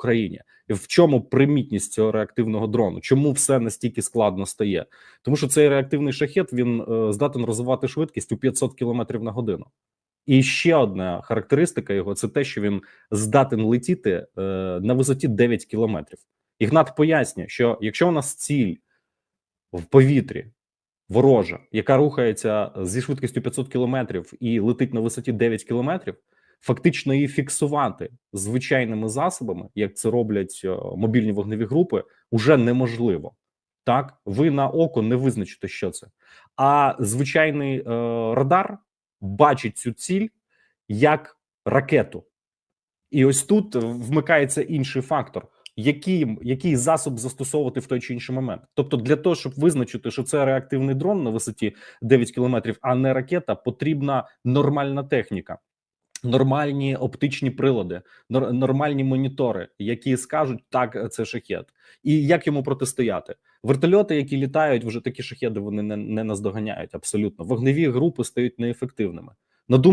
Україні. В чому примітність цього реактивного дрону? Чому все настільки складно стає? Тому що цей реактивний шахет він е, здатен розвивати швидкість у 500 км на годину. І ще одна характеристика його це те, що він здатен летіти е, на висоті 9 кілометрів. Ігнат пояснює, що якщо у нас ціль в повітрі ворожа, яка рухається зі швидкістю 500 кілометрів і летить на висоті 9 кілометрів, фактично її фіксувати звичайними засобами, як це роблять е, мобільні вогневі групи, уже неможливо. Так, ви на око не визначите, що це. А звичайний е, радар бачить цю ціль як ракету. І ось тут вмикається інший фактор. Який, який засоб застосовувати в той чи інший момент, тобто для того, щоб визначити, що це реактивний дрон на висоті 9 кілометрів, а не ракета, потрібна нормальна техніка, нормальні оптичні прилади, нор- нормальні монітори, які скажуть так, це шахет, і як йому протистояти. Вертольоти, які літають, вже такі шахеди вони не, не наздоганяють абсолютно. Вогневі групи стають неефективними. На думку